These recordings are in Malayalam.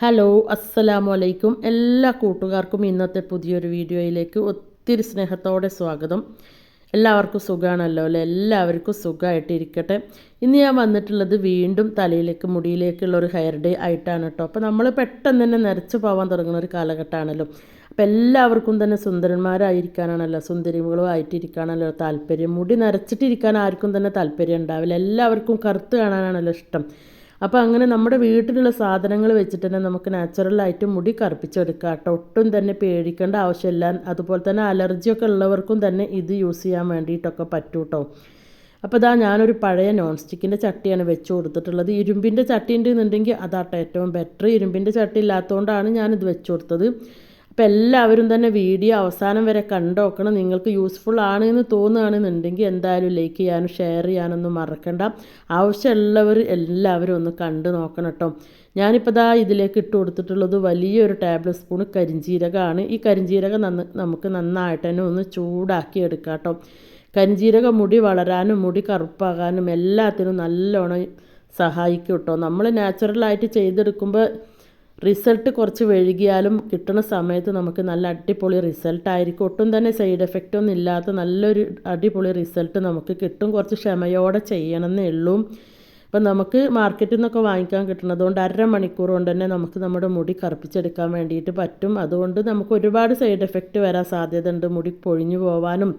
ഹലോ അസ്സലാമു അലൈക്കും എല്ലാ കൂട്ടുകാർക്കും ഇന്നത്തെ പുതിയൊരു വീഡിയോയിലേക്ക് ഒത്തിരി സ്നേഹത്തോടെ സ്വാഗതം. എല്ലാവർക്കും സുഖമാണല്ലോ അല്ലേ? എല്ലാവർക്കും സുഖമായിട്ടിരിക്കട്ടെ ഇന്ന് ഞാൻ വന്നിട്ടുള്ളത് വീണ്ടും തലയിലേക്ക് മുടിയിലേക്കുള്ള ഒരു ഹെയർ ഡേ ആയിട്ടാണ് കേട്ടോ. അപ്പോൾ നമ്മൾ പെട്ടെന്ന് തന്നെ നരച്ചു പോകാൻ തുടങ്ങുന്ന ഒരു കാലഘട്ടമാണല്ലോ. അപ്പോൾ എല്ലാവർക്കും തന്നെ സുന്ദരന്മാരായിരിക്കാനാണല്ലോ സുന്ദരികളും ആയിട്ടിരിക്കാനല്ലോ താല്പര്യം. മുടി നരച്ചിട്ടിരിക്കാൻ ആർക്കും തന്നെ താല്പര്യം ഉണ്ടാവില്ല. എല്ലാവർക്കും കറുത്ത് കാണാനാണല്ലോ ഇഷ്ടം. അപ്പോൾ അങ്ങനെ നമ്മുടെ വീട്ടിലുള്ള സാധനങ്ങൾ വെച്ചിട്ട് തന്നെ നമുക്ക് നാച്ചുറലായിട്ട് മുടി കറുപ്പിച്ചെടുക്കാം കേട്ടോ. ഒട്ടും തന്നെ പേടിക്കേണ്ട ആവശ്യമില്ല. അതുപോലെ തന്നെ അലർജിയൊക്കെ ഉള്ളവർക്കും തന്നെ ഇത് യൂസ് ചെയ്യാൻ വേണ്ടിയിട്ടൊക്കെ പറ്റൂ കേട്ടോ അപ്പോൾ ഇതാ ഞാനൊരു പഴയ നോൺ സ്റ്റിക്കിന്റെ ചട്ടിയാണ് വെച്ച് കൊടുത്തിട്ടുള്ളത്. ഇരുമ്പിന്റെ ചട്ടി ഉണ്ടെന്നുണ്ടെങ്കിൽ അതാട്ടോ ഏറ്റവും ബെറ്റർ ഇരുമ്പിന്റെ ചട്ടി ഇല്ലാത്തതുകൊണ്ടാണ് ഞാനിത് വെച്ച് കൊടുത്തത്. അപ്പോൾ എല്ലാവരും തന്നെ വീഡിയോ അവസാനം വരെ കണ്ടോക്കണം. നിങ്ങൾക്ക് യൂസ്ഫുൾ ആണ് എന്ന് തോന്നുകയാണെന്നുണ്ടെങ്കിൽ എന്തായാലും ലൈക്ക് ചെയ്യാനും ഷെയർ ചെയ്യാനൊന്നും മറക്കണ്ട. ആവശ്യമുള്ളവർ എല്ലാവരും ഒന്ന് കണ്ടു നോക്കണം കേട്ടോ. ഞാനിപ്പോൾ ദാ ഇതിലേക്ക് ഇട്ട് കൊടുത്തിട്ടുള്ളത് വലിയൊരു ടേബിൾ സ്പൂൺ കരിഞ്ചീരകമാണ്. ഈ കരിഞ്ചീരകം നന്ന് നമുക്ക് നന്നായിട്ട് തന്നെ ഒന്ന് ചൂടാക്കി എടുക്കാം കേട്ടോ. കരിഞ്ചീരക മുടി വളരാനും മുടി കറുപ്പാകാനും എല്ലാത്തിനും നല്ലോണം സഹായിക്കും കേട്ടോ. നമ്മൾ നാച്ചുറലായിട്ട് ചെയ്തെടുക്കുമ്പോൾ റിസൾട്ട് കുറച്ച് വൈകിയാലും കിട്ടുന്ന സമയത്ത് നമുക്ക് നല്ല അടിപൊളി റിസൾട്ട് ആയിരിക്കും ഒട്ടും തന്നെ സൈഡ് എഫക്റ്റ് ഒന്നും ഇല്ലാത്ത നല്ലൊരു അടിപൊളി റിസൾട്ട് നമുക്ക് കിട്ടും. കുറച്ച് ക്ഷമയോടെ ചെയ്യണമെന്നേ ഉള്ളൂ. അപ്പം നമുക്ക് മാർക്കറ്റിൽ നിന്നൊക്കെ വാങ്ങിക്കാൻ കിട്ടുന്നത് കൊണ്ട് അര മണിക്കൂർ കൊണ്ട് തന്നെ നമുക്ക് നമ്മുടെ മുടി കറുപ്പിച്ചെടുക്കാൻ വേണ്ടിയിട്ട് പറ്റും. അതുകൊണ്ട് നമുക്ക് ഒരുപാട് സൈഡ് എഫക്റ്റ് വരാൻ സാധ്യത ഉണ്ട്. മുടി പൊഴിഞ്ഞു പോവാനും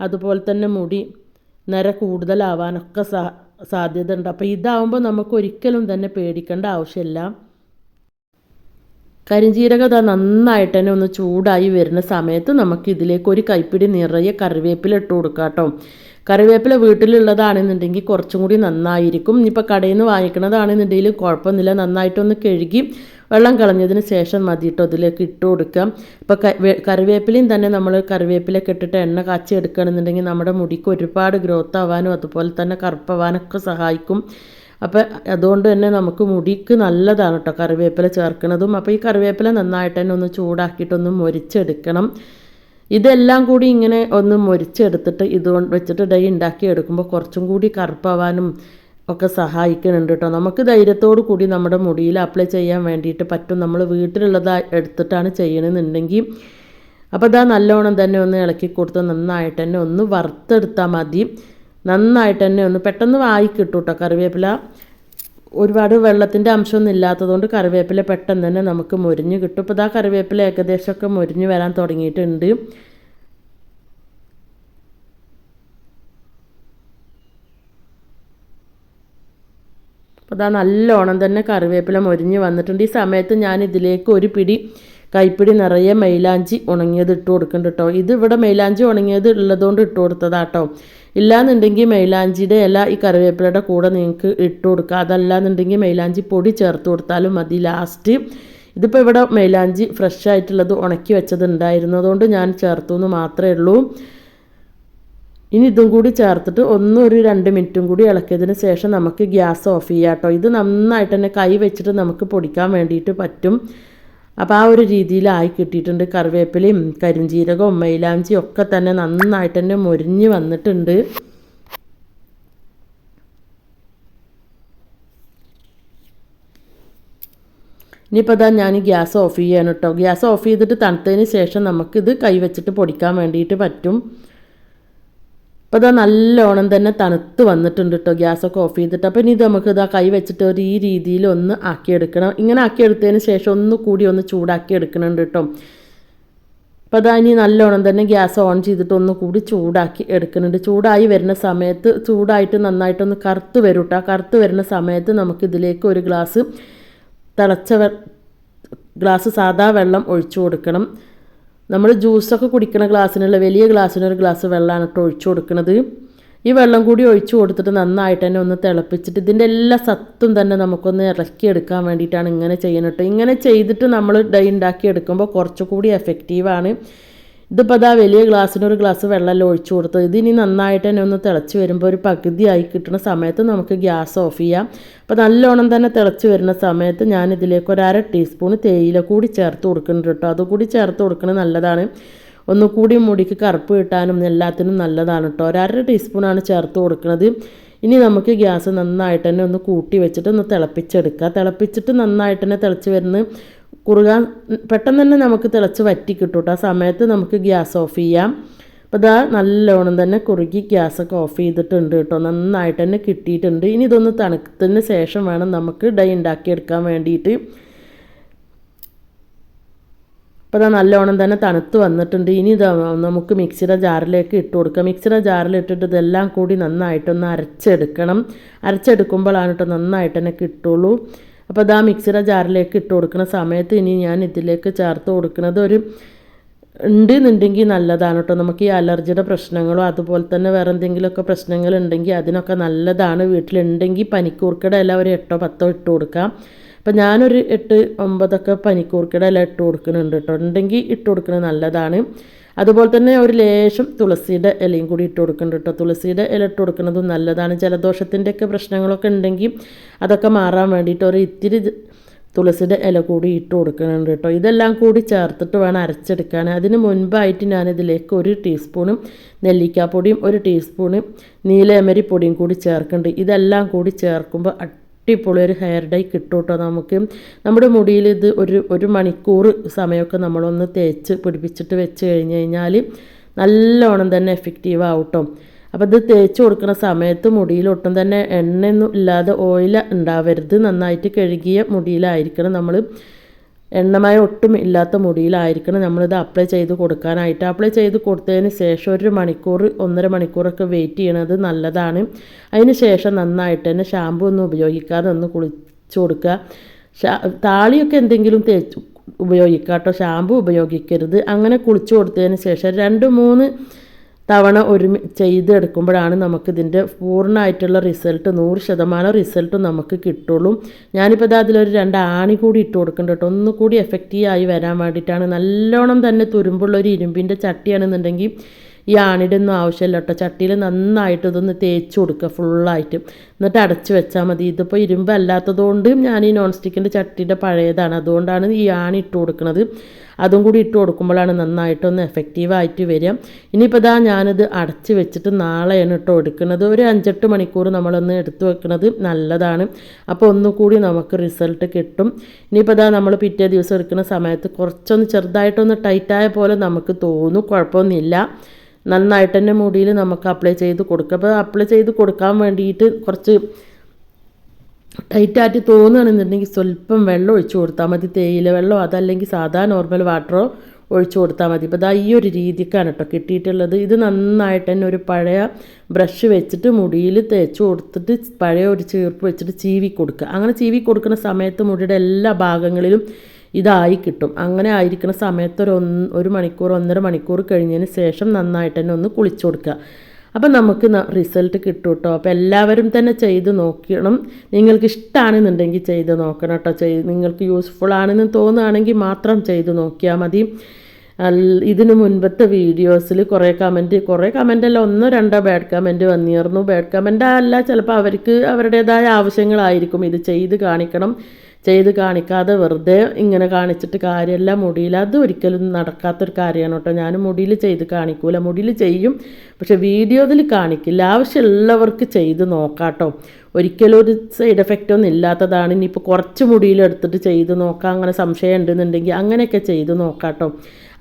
അതുപോലെ തന്നെ മുടി നിര കൂടുതലാവാനൊക്കെ സാ സാധ്യത ഉണ്ട്. അപ്പോൾ ഇതാവുമ്പോൾ നമുക്ക് ഒരിക്കലും തന്നെ പേടിക്കേണ്ട ആവശ്യമില്ല. കരിഞ്ജീരകം ഇതാ നന്നായിട്ട് തന്നെ ഒന്ന് ചൂടായി വരുന്ന സമയത്ത് നമുക്ക് ഇതിലേക്ക് ഒരു കൈപ്പിടി നിറയെ കറിവേപ്പില ഇട്ട് കൊടുക്കാം കേട്ടോ. കറിവേപ്പില വീട്ടിലുള്ളതാണെന്നുണ്ടെങ്കിൽ കുറച്ചും കൂടി നന്നായിരിക്കും. ഇനിയിപ്പോൾ കടയിൽ നിന്ന് വാങ്ങിക്കണതാണെന്നുണ്ടെങ്കിലും കുഴപ്പമൊന്നുമില്ല. നന്നായിട്ടൊന്ന് കഴുകി വെള്ളം കളഞ്ഞതിന് ശേഷം മതി കേട്ടോ ഇതിലേക്ക് ഇട്ട് കൊടുക്കാം. ഇപ്പോൾ കറിവേപ്പിലയും തന്നെ നമ്മൾ കറിവേപ്പിലൊക്കെ ഇട്ടിട്ട് എണ്ണ കാച്ചി എടുക്കുകയാണെന്നുണ്ടെങ്കിൽ നമ്മുടെ മുടിക്ക് ഒരുപാട് ഗ്രോത്ത് ആവാനും അതുപോലെ തന്നെ കറുപ്പാവാനൊക്കെ സഹായിക്കും. അപ്പോൾ അതുകൊണ്ട് തന്നെ നമുക്ക് മുടിക്ക് നല്ലതാണ് കേട്ടോ കറിവേപ്പില ചേർക്കുന്നതും. അപ്പോൾ ഈ കറിവേപ്പില നന്നായിട്ട് തന്നെ ഒന്ന് ചൂടാക്കിയിട്ടൊന്ന് മൊരിച്ചെടുക്കണം. ഇതെല്ലാം കൂടി ഇങ്ങനെ ഒന്ന് മൊരിച്ചെടുത്തിട്ട് ഇതുകൊണ്ട് വെച്ചിട്ട് ഡൈ ഉണ്ടാക്കി എടുക്കുമ്പോൾ കുറച്ചും കൂടി കറുപ്പാവാനും ഒക്കെ സഹായിക്കുന്നുണ്ട് കേട്ടോ നമുക്ക് ധൈര്യത്തോടു കൂടി നമ്മുടെ മുടിയിൽ അപ്ലൈ ചെയ്യാൻ വേണ്ടിയിട്ട് പറ്റും. നമ്മൾ വീട്ടിലുള്ളത് എടുത്തിട്ടാണ് ചെയ്യണമെന്നുണ്ടെങ്കിൽ അപ്പോൾ ഇതാ നല്ലോണം തന്നെ ഒന്ന് ഇളക്കി കൊടുത്ത് നന്നായിട്ട് തന്നെ ഒന്ന് വറുത്തെടുത്താൽ മതി. നന്നായിട്ട് തന്നെ ഒന്ന് പെട്ടെന്ന് വായി കിട്ടും കേട്ടോ കറിവേപ്പില. ഒരുപാട് വെള്ളത്തിന്റെ അംശമൊന്നും ഇല്ലാത്തതുകൊണ്ട് കറിവേപ്പില പെട്ടെന്ന് തന്നെ നമുക്ക് മുരിഞ്ഞ് കിട്ടും. ഇപ്പോൾ ഇതാ കറിവേപ്പില ഏകദേശമൊക്കെ മുരിഞ്ഞ് വരാൻ തുടങ്ങിയിട്ടുണ്ട്. അപ്പോൾ അതാ നല്ലോണം തന്നെ കറിവേപ്പില മൊരിഞ്ഞ് വന്നിട്ടുണ്ട്. ഈ സമയത്ത് ഞാൻ ഇതിലേക്ക് ഒരു പിടി കൈപ്പിടി നിറയെ മൈലാഞ്ചി ഉണങ്ങിയത് ഇട്ട് കൊടുക്കുന്നുണ്ട് കേട്ടോ ഇത് ഇവിടെ മൈലാഞ്ചി ഉണങ്ങിയത് ഉള്ളതുകൊണ്ട് ഇട്ട് കൊടുത്തതാട്ടോ ഇല്ലാന്നുണ്ടെങ്കിൽ മൈലാഞ്ചിയുടെ ഇല ഈ കറിവേപ്പിലയുടെ കൂടെ നിങ്ങൾക്ക് ഇട്ട് കൊടുക്കുക അതല്ലാന്നുണ്ടെങ്കിൽ മൈലാഞ്ചി പൊടി ചേർത്ത് കൊടുത്താലും മതി. ലാസ്റ്റ് ഇതിപ്പോൾ ഇവിടെ മൈലാഞ്ചി ഫ്രഷ് ആയിട്ടുള്ളത് ഉണക്കി വെച്ചത് ഉണ്ടായിരുന്നതുകൊണ്ട് ഞാൻ ചേർത്തു എന്ന് മാത്രമേ ഉള്ളൂ. ഇനി ഇതും കൂടി ചേർത്തിട്ട് ഒന്നും ഒരു രണ്ട് മിനിറ്റും കൂടി ഇളക്കിയതിന് ശേഷം നമുക്ക് ഗ്യാസ് ഓഫ് ചെയ്യാം കേട്ടോ ഇത് നന്നായിട്ട് തന്നെ കൈ വെച്ചിട്ട് നമുക്ക് പൊടിക്കാൻ വേണ്ടിയിട്ട് പറ്റും. അപ്പോൾ ആ ഒരു രീതിയിലായി കിട്ടിയിട്ടുണ്ട്. കറിവേപ്പിലയും കരിഞ്ചീരകവും മൈലാഞ്ചിയും ഒക്കെ തന്നെ നന്നായിട്ട് തന്നെ മൊരിഞ്ഞ് വന്നിട്ടുണ്ട്. ഇനിയിപ്പോൾ അതാ ഞാൻ ഗ്യാസ് ഓഫ് ചെയ്യാണ് കേട്ടോ. ഗ്യാസ് ഓഫ് ചെയ്തിട്ട് തണുത്തതിന് ശേഷം നമുക്കിത് കൈവച്ചിട്ട് പൊടിക്കാൻ വേണ്ടിയിട്ട് പറ്റും. അപ്പോൾ ഇതാ നല്ലോണം തന്നെ തണുത്ത് വന്നിട്ടുണ്ട് കേട്ടോ ഗ്യാസൊക്കെ ഓഫ് ചെയ്തിട്ട്. അപ്പോൾ ഇനി ഇത് നമുക്ക് ഇതാ കൈ വെച്ചിട്ട് ഒരു ഈ രീതിയിൽ ഒന്ന് ആക്കിയെടുക്കണം. ഇങ്ങനെ ആക്കിയെടുത്തതിന് ശേഷം ഒന്ന് കൂടി ഒന്ന് ചൂടാക്കി എടുക്കണുണ്ട് കേട്ടോ അപ്പോൾ അതാ ഇനി നല്ലോണം തന്നെ ഗ്യാസ് ഓൺ ചെയ്തിട്ട് ഒന്ന് കൂടി ചൂടാക്കി എടുക്കുന്നുണ്ട് ചൂടായി വരുന്ന സമയത്ത് ചൂടായിട്ട് നന്നായിട്ടൊന്ന് കറുത്ത് വരും കേട്ടോ കറുത്ത് വരുന്ന സമയത്ത് നമുക്കിതിലേക്ക് ഒരു ഗ്ലാസ് തിളച്ച ഗ്ലാസ് സാദാ വെള്ളം ഒഴിച്ചു കൊടുക്കണം. നമ്മൾ ജ്യൂസൊക്കെ കുടിക്കുന്ന ഗ്ലാസ്സിനുള്ള വലിയ ഗ്ലാസ്സിനൊരു ഗ്ലാസ് വെള്ളമാണ് കേട്ടോ ഒഴിച്ചു കൊടുക്കുന്നത് ഈ വെള്ളം കൂടി ഒഴിച്ചു കൊടുത്തിട്ട് നന്നായിട്ട് തന്നെ ഒന്ന് തിളപ്പിച്ചിട്ട് ഇതിന്റെ എല്ലാ സത്തും തന്നെ നമുക്കൊന്ന് ഇറക്കിയെടുക്കാൻ വേണ്ടിയിട്ടാണ് ഇങ്ങനെ ചെയ്യുന്നത് കേട്ടോ ഇങ്ങനെ ചെയ്തിട്ട് നമ്മൾ ഡൈ ഉണ്ടാക്കി എടുക്കുമ്പോൾ കുറച്ചുകൂടി എഫക്റ്റീവാണ് ഇതിപ്പോൾ അതാ വലിയ ഗ്ലാസ്സിന് ഒരു ഗ്ലാസ് വെള്ളമെല്ലാം ഒഴിച്ചു കൊടുത്തത്. ഇതിനി നന്നായിട്ട് തന്നെ ഒന്ന് തിളച്ച് വരുമ്പോൾ ഒരു പകുതിയായി കിട്ടുന്ന സമയത്ത് നമുക്ക് ഗ്യാസ് ഓഫ് ചെയ്യാം. അപ്പോൾ നല്ലോണം തന്നെ തിളച്ച് വരുന്ന സമയത്ത് ഞാൻ ഇതിലേക്ക് ഒരു അര ടീസ്പൂൺ തേയില കൂടി ചേർത്ത് കൊടുക്കുന്നുണ്ട് കേട്ടോ. അതുകൂടി ചേർത്ത് കൊടുക്കുന്നത് നല്ലതാണ്. ഒന്നുകൂടി മുടിക്ക് കറുപ്പ് കിട്ടാനും എല്ലാത്തിനും നല്ലതാണ് കേട്ടോ. ഒരു അര ടീസ്പൂണാണ് ചേർത്ത് കൊടുക്കുന്നത് ഇനി നമുക്ക് ഗ്യാസ് നന്നായിട്ട് തന്നെ ഒന്ന് കൂട്ടി വെച്ചിട്ട് ഒന്ന് തിളപ്പിച്ചെടുക്കുക തിളപ്പിച്ചിട്ട് നന്നായിട്ട് തന്നെ തിളച്ച് വരുന്ന കുറുകാൻ പെട്ടെന്ന് തന്നെ നമുക്ക് തിളച്ച് വറ്റി കിട്ടും ആ സമയത്ത് നമുക്ക് ഗ്യാസ് ഓഫ് ചെയ്യാം. അപ്പോൾ ഇതാ നല്ലോണം തന്നെ കുറുകി ഗ്യാസൊക്കെ ഓഫ് ചെയ്തിട്ടുണ്ട് കേട്ടോ. നന്നായിട്ട് തന്നെ കിട്ടിയിട്ടുണ്ട്. ഇനി ഇതൊന്ന് തണുത്തതിന് ശേഷം വേണം നമുക്ക് ഡൈ ഉണ്ടാക്കിയെടുക്കാൻ വേണ്ടിയിട്ട്. അപ്പോൾ അത് നല്ലോണം തന്നെ തണുത്ത് വന്നിട്ടുണ്ട്. ഇനി ഇത് നമുക്ക് മിക്സിയുടെ ജാറിലേക്ക് ഇട്ട് കൊടുക്കാം. മിക്സിയുടെ ജാറിൽ ഇട്ടിട്ട് ഇതെല്ലാം കൂടി നന്നായിട്ടൊന്ന് അരച്ചെടുക്കണം. അരച്ചെടുക്കുമ്പോഴാണ് കേട്ടോ നന്നായിട്ട് തന്നെ കിട്ടുള്ളൂ. അപ്പോൾ അത് ആ മിക്സിയുടെ ജാറിലേക്ക് ഇട്ട് കൊടുക്കുന്ന സമയത്ത് ഇനി ഞാൻ ഇതിലേക്ക് ചേർത്ത് കൊടുക്കുന്നത് ഒരു ഉണ്ട് എന്നുണ്ടെങ്കിൽ നല്ലതാണ് കേട്ടോ. നമുക്ക് ഈ അലർജിയുടെ പ്രശ്നങ്ങളോ അതുപോലെ തന്നെ വേറെ എന്തെങ്കിലുമൊക്കെ പ്രശ്നങ്ങൾ ഉണ്ടെങ്കിൽ അതിനൊക്കെ നല്ലതാണ്. വീട്ടിലുണ്ടെങ്കിൽ പനിക്കൂർക്കട ഇല ഒരു എട്ടോ പത്തോ ഇട്ട് കൊടുക്കാം. അപ്പം ഞാനൊരു എട്ട് ഒമ്പതൊക്കെ പനിക്കൂർക്കട ഇല ഇട്ട് കൊടുക്കുന്നുണ്ട് കേട്ടോ. ഉണ്ടെങ്കിൽ ഇട്ട് കൊടുക്കുന്നത് നല്ലതാണ്. അതുപോലെ തന്നെ ഒരു ലേശം തുളസിയുടെ ഇലയും കൂടി ഇട്ട് കൊടുക്കുന്നുണ്ട് കേട്ടോ തുളസിയുടെ ഇല ഇട്ട് കൊടുക്കുന്നതും നല്ലതാണ്. ജലദോഷത്തിന്റെയൊക്കെ പ്രശ്നങ്ങളൊക്കെ ഉണ്ടെങ്കിൽ അതൊക്കെ മാറാൻ വേണ്ടിയിട്ട് ഒരു ഇത്തിരി തുളസിയുടെ ഇല കൂടി ഇട്ട് കൊടുക്കുന്നുണ്ട് കേട്ടോ ഇതെല്ലാം കൂടി ചേർത്തിട്ട് വേണം അരച്ചെടുക്കാൻ. അതിന് മുൻപായിട്ട് ഞാനിതിലേക്ക് ഒരു ടീസ്പൂണും നെല്ലിക്കാപ്പൊടിയും ഒരു ടീസ്പൂണ് നീലയമരി പൊടിയും കൂടി ചേർക്കുന്നുണ്ട് ഇതെല്ലാം കൂടി ചേർക്കുമ്പോൾ അടിപൊളി ഒരു ഹെയർ ഡൈ കിട്ടും കേട്ടോ നമുക്ക്. നമ്മുടെ മുടിയിൽ ഇത് ഒരു ഒരു മണിക്കൂർ സമയമൊക്കെ നമ്മളൊന്ന് തേച്ച് പിടിപ്പിച്ചിട്ട് വെച്ച് കഴിഞ്ഞ് കഴിഞ്ഞാൽ നല്ലോണം തന്നെ എഫക്റ്റീവ് ആവട്ടോ. അപ്പോൾ ഇത് തേച്ച് കൊടുക്കുന്ന സമയത്ത് മുടിയിൽ ഒട്ടും തന്നെ എണ്ണയൊന്നും ഇല്ലാതെ ഓയിൽ ഉണ്ടാവരുത്. നന്നായിട്ട് കഴുകിയ മുടിയിലായിരിക്കണം നമ്മൾ എണ്ണമായ ഒട്ടും ഇല്ലാത്ത മുടിയിലായിരിക്കണം നമ്മളിത് അപ്ലൈ ചെയ്ത് കൊടുക്കാനായിട്ട്. അപ്ലൈ ചെയ്ത് കൊടുത്തതിന് ശേഷം ഒരു മണിക്കൂർ ഒന്നര മണിക്കൂറൊക്കെ വെയിറ്റ് ചെയ്യണത് നല്ലതാണ്. അതിന് ശേഷം നന്നായിട്ട് തന്നെ ഷാമ്പു ഒന്നും ഉപയോഗിക്കാതെ ഒന്ന് കുളിച്ചു കൊടുക്കുക. താളിയൊക്കെ എന്തെങ്കിലും തേച്ച് ഉപയോഗിക്കാം കേട്ടോ ഷാമ്പു ഉപയോഗിക്കരുത്. അങ്ങനെ കുളിച്ചു കൊടുത്തതിന് ശേഷം രണ്ട് മൂന്ന് തവണ ഒരുമി ചെയ്തെടുക്കുമ്പോഴാണ് നമുക്കിതിന്റെ പൂർണമായിട്ടുള്ള റിസൾട്ട് നൂറ് ശതമാനം റിസൾട്ടും നമുക്ക് കിട്ടുള്ളൂ. ഞാനിപ്പോൾ ഇത് അതിലൊരു രണ്ട് ആണി കൂടി ഇട്ട് കൊടുക്കുന്നുണ്ട് കേട്ടോ. ഒന്നുകൂടി എഫക്റ്റീവായി വരാൻ വേണ്ടിയിട്ടാണ്. നല്ലോണം തന്നെ തുരുമ്പുള്ള ഒരു ഇരുമ്പിന്റെ ചട്ടിയാണെന്നുണ്ടെങ്കിൽ ഈ ആണിയുടെ ഒന്നും ആവശ്യമില്ല കേട്ടോ. ചട്ടിയിൽ നന്നായിട്ട് ഇതൊന്ന് തേച്ച് കൊടുക്കുക ഫുള്ളായിട്ട് എന്നിട്ട് അടച്ച് വെച്ചാൽ മതി. ഇതിപ്പോൾ ഇരുമ്പല്ലാത്തതുകൊണ്ട് ഞാൻ ഈ നോൺ സ്റ്റിക്കിന്റെ ചട്ടിയുടെ പഴയതാണ്. അതുകൊണ്ടാണ് ഈ ആണി ഇട്ട് കൊടുക്കുന്നത്. അതും കൂടി ഇട്ട് കൊടുക്കുമ്പോഴാണ് നന്നായിട്ടൊന്ന് എഫക്റ്റീവായിട്ട് വരിക. ഇനിയിപ്പോൾ ഇതാ ഞാനിത് അടച്ച് വെച്ചിട്ട് നാളെയാണ് ഇട്ടോ എടുക്കുന്നത്. ഒരു അഞ്ചെട്ട് മണിക്കൂർ നമ്മളൊന്ന് എടുത്തു വെക്കുന്നത് നല്ലതാണ്. അപ്പോൾ ഒന്നുകൂടി നമുക്ക് റിസൾട്ട് കിട്ടും. ഇനിയിപ്പോൾ ഇതാ നമ്മൾ പിറ്റേ ദിവസം എടുക്കുന്ന സമയത്ത് കുറച്ചൊന്ന് ചെറുതായിട്ടൊന്ന് ടൈറ്റായ പോലെ നമുക്ക് തോന്നും. കുഴപ്പമൊന്നുമില്ല. നന്നായിട്ട് തന്നെ മുടിയിൽ നമുക്ക് അപ്ലൈ ചെയ്ത് കൊടുക്കുക അപ്പോൾ അപ്ലൈ ചെയ്ത് കൊടുക്കാൻ വേണ്ടിയിട്ട് കുറച്ച് ടൈറ്റായിട്ട് തോന്നുകയാണെന്നുണ്ടെങ്കിൽ സ്വല്പം വെള്ളം ഒഴിച്ചു കൊടുത്താൽ മതി. തേയില വെള്ളമോ അതല്ലെങ്കിൽ സാധാ നോർമൽ വാട്ടറോ ഒഴിച്ചു കൊടുത്താൽ മതി. ഇപ്പോൾ ഇതാ ഈ ഒരു രീതിക്കാണ് കേട്ടോ കിട്ടിയിട്ടുള്ളത്. ഇത് നന്നായിട്ട് തന്നെ ഒരു പഴയ ബ്രഷ് വെച്ചിട്ട് മുടിയിൽ തേച്ച് കൊടുത്തിട്ട് പഴയ ഒരു ചീർപ്പ് വെച്ചിട്ട് ചീവി കൊടുക്കുക. അങ്ങനെ ചീവി കൊടുക്കുന്ന സമയത്ത് മുടിയുടെ എല്ലാ ഭാഗങ്ങളിലും ഇതായി കിട്ടും. അങ്ങനെ ആയിരിക്കുന്ന സമയത്ത് ഒരു ഒന്ന് ഒരു മണിക്കൂർ ഒന്നര മണിക്കൂർ കഴിഞ്ഞതിന് ശേഷം നന്നായിട്ട് തന്നെ ഒന്ന് കുളിച്ചു കൊടുക്കുക. അപ്പം നമുക്ക് റിസൾട്ട് കിട്ടും കേട്ടോ അപ്പോൾ എല്ലാവരും തന്നെ ചെയ്ത് നോക്കണം. നിങ്ങൾക്ക് ഇഷ്ടമാണെന്നുണ്ടെങ്കിൽ ചെയ്ത് നോക്കണം കേട്ടോ. ചെയ്ത് നിങ്ങൾക്ക് യൂസ്ഫുൾ ആണെന്ന് തോന്നുകയാണെങ്കിൽ മാത്രം ചെയ്ത് നോക്കിയാൽ മതി. ഇതിനു മുൻപത്തെ വീഡിയോസിൽ കുറേ കമന്റ് കുറേ കമന്റ് അല്ല ഒന്നോ രണ്ടോ ബാഡ് കമന്റ് വന്നിരുന്നു. ബാഡ് കമന്റ് അല്ല ചിലപ്പോൾ അവർക്ക് അവരുടേതായ ആവശ്യങ്ങളായിരിക്കും ഇത് ചെയ്ത് കാണിക്കണം. ചെയ്ത് കാണിക്കാതെ വെറുതെ ഇങ്ങനെ കാണിച്ചിട്ട് കാര്യമല്ല. മുടിയിൽ അത് ഒരിക്കലും നടക്കാത്തൊരു കാര്യമാണ് കേട്ടോ. ഞാൻ മുടിയിൽ ചെയ്ത് കാണിക്കൂല. മുടിയിൽ ചെയ്യും പക്ഷെ വീഡിയോയിൽ കാണിക്കില്ല. ആവശ്യമുള്ളവർക്ക് ചെയ്ത് നോക്കാട്ടോ ഒരിക്കലും ഒരു സൈഡ് എഫക്റ്റ് ഒന്നും ഇല്ലാത്തതാണ്. ഇനിയിപ്പോൾ കുറച്ച് മുടിയിലെടുത്തിട്ട് ചെയ്ത് നോക്കാം. അങ്ങനെ സംശയം ഉണ്ടെന്നുണ്ടെങ്കിൽ അങ്ങനെയൊക്കെ ചെയ്ത് നോക്കാട്ടോ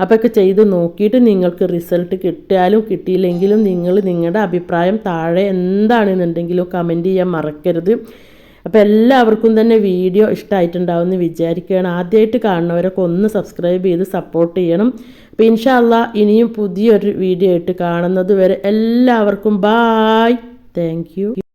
അപ്പോഴൊക്കെ ചെയ്ത് നോക്കിയിട്ട് നിങ്ങൾക്ക് റിസൾട്ട് കിട്ടിയാലും കിട്ടിയില്ലെങ്കിലും നിങ്ങൾ നിങ്ങളുടെ അഭിപ്രായം താഴെ എന്താണെന്നുണ്ടെങ്കിലും കമന്റ് ചെയ്യാൻ മറക്കരുത്. അപ്പോൾ എല്ലാവർക്കും തന്നെ വീഡിയോ ഇഷ്ടമായിട്ടുണ്ടാവുമെന്ന് വിചാരിക്കുകയാണ്. ആദ്യമായിട്ട് കാണുന്നവരൊക്കെ ഒന്ന് സബ്സ്ക്രൈബ് ചെയ്ത് സപ്പോർട്ട് ചെയ്യണം. അപ്പോൾ ഇൻഷാല്ല ഇനിയും പുതിയൊരു വീഡിയോ ആയിട്ട് കാണുന്നത് വരെ എല്ലാവർക്കും ബായ് താങ്ക്